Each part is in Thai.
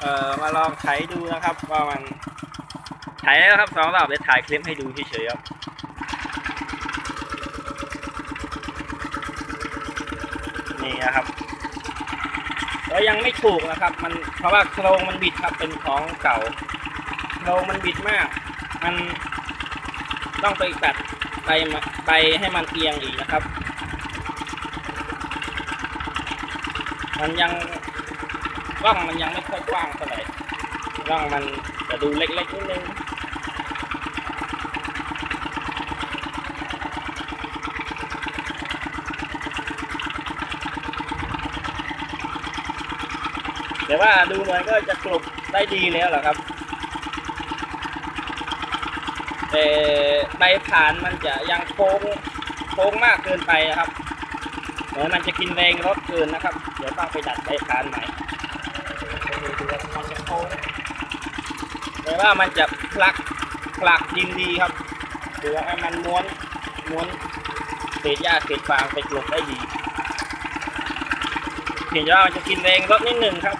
เอ่อมาลองไถดูนะครับว่ามันไถแล้วครับสองรอบเดี๋ยวถ่ายคลิปให้ดูเฉยๆครับนี่นะครับแล้วยังไม่ถูกนะครับ มันเพราะว่าโครงมันบิดครับเป็นของเก่าโครงมันบิดมาก มันต้องไปตัดไปมาไปให้มันเอียงอีกนะครับ มันยัง ร่องมันยังไม่ค่อยกว้างเท่าไหร่ร่องมันจะดูเล็กๆนิดนึงแต่ว่าดูเหมือนก็จะกลบได้ดีแล้วหรอครับ แต่ใบผ่านมันจะยังโค้งโค้งมากเกินไปนะครับ เหมือนมันจะกินแรงรถเกินนะครับ เดี๋ยวต้องไปดัดใบพานใหม่ดูว่ามันจะโค้ง แต่ว่ามันจะพลักพลักดินดีครับดูว่าให้มันม้วนม้วนเศษหญ้าเศษฟางไปกลบได้ดีเห็นว่ามันจะกินแรงรถนิดหนึ่งครับ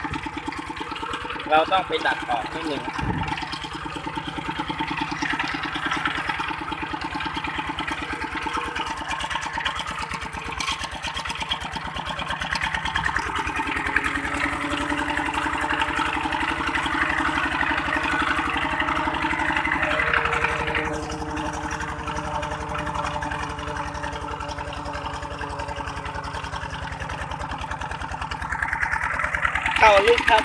เราต้องไปดัดออกนิดหนึ่ง เข่าลูกครับ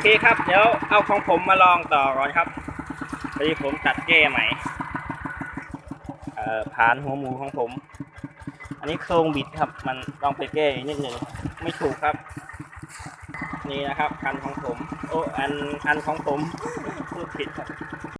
เคครับ เดี๋ยวเอาของผมมาลองต่อก่อนครับพอดีผมตัดแก้ใหม่เอ่อผ่านหัวหมูของผม อันนี้โครงบิดครับ มันต้องไปแก้อีกนิดหนึ่งไม่ถูกครับ นี่นะครับคันของผม โอ้อันอันของผมพูดผิดครับ